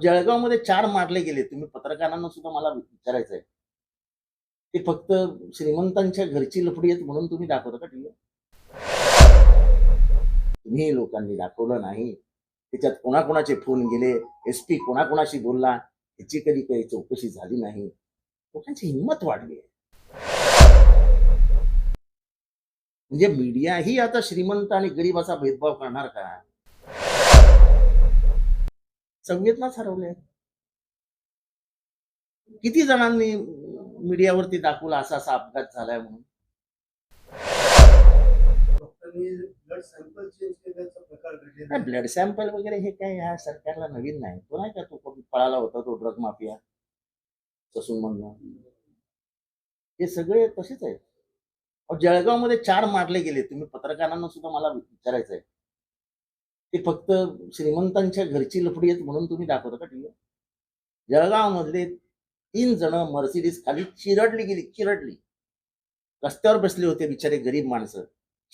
जळगावमध्ये चार मारले गेले. तुम्ही पत्रकारांना सुद्धा मला विचारायचं आहे ते फक्त श्रीमंतांच्या घरची लफडी आहेत म्हणून तुम्ही दाखवता का ठीक तुम्ही लोकांनी दाखवलं नाही. त्याच्यात कोणाकोणाचे फोन गेले? एस पी कोणाकोणाशी बोलला? याची कधी काही चौकशी झाली नाही. लोकांची हिंमत वाढली आहे. म्हणजे मीडिया ही आता श्रीमंत आणि गरीबाचा भेदभाव करणार का? संवेदनाच हरवल्या किती जणांनी मीडियावरती दाखवला असा असा अपघात झालाय म्हणून? ब्लड सॅम्पल वगैरे हे काय ह्या सरकारला नवीन नाही. तो नाही का तो पळाला होता तो ड्रग माफिया ससून म्हणणं हे सगळे तसेच आहेत. अहो, जळगावमध्ये चार मारले गेले. तुम्ही पत्रकारांना सुद्धा मला विचारायचं आहे ते फक्त श्रीमंतांच्या घरची लफडी आहेत म्हणून तुम्ही दाखवता का टीव्ही जळगाव मधले तीन जण मर्सिडीज खाली चिरडली गेली चिरडली. रस्त्यावर बसले होते बिचारे गरीब माणसं.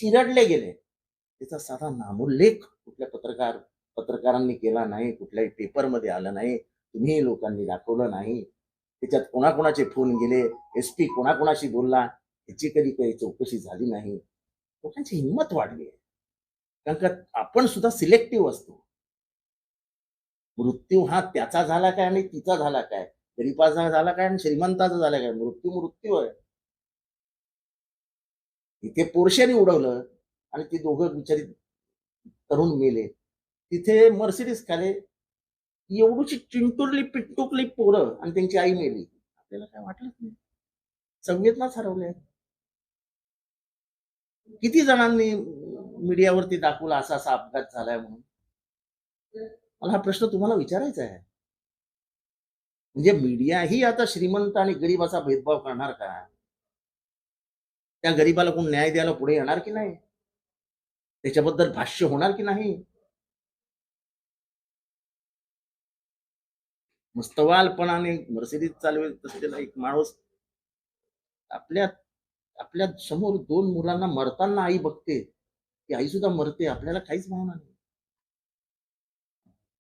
चिरडले गेले. त्याचा साधा नामोल्लेख कुठल्या पत्रकार पत्रकारांनी केला नाही कुठल्याही पेपरमध्ये आलं नाही तुम्ही लोकांनी दाखवलं नाही. त्याच्यात कोणाकोणाचे फोन गेले एस पी कोणाकोणाशी बोलला याची कधी काही चौकशी झाली नाही. लोकांची हिंमत वाढली आहे. कारण का आपण सुद्धा सिलेक्टिव्ह असतो. मृत्यू हा त्याचा झाला काय आणि तिचा झाला काय? गरीबाचा झाला काय आणि श्रीमंताचा झाला काय? मृत्यू मृत्यू आहे. इथे पोरशेने उडवलं आणि ती दोघं बिचारी तरुण मेले. तिथे मर्सिडीज खाले एवढीशी चिंटुरली पिट्टुकली पोरं आणि त्यांची आई मेली. आपल्याला काय वाटलंच नाही. संवेदनाच हरवल्या किती जणांनी मीडियावरती दाखवला असा असा अपघात झालाय म्हणून. मला हा प्रश्न तुम्हाला विचारायचा आहे. म्हणजे मीडिया ही आता श्रीमंत आणि गरीबाचा भेदभाव करणार का? त्या गरीबाला कोण न्याय द्यायला पुढे येणार की नाही? त्याच्याबद्दल भाष्य होणार की नाही? मस्तवालपणाने मर्सिडीज चालवित असलेला एक माणूस आपल्या आपल्यासमोर दोन मुलांना मरताना आई बघते. ती आई सुद्धा मरते आपल्याला काहीच भावना नाही.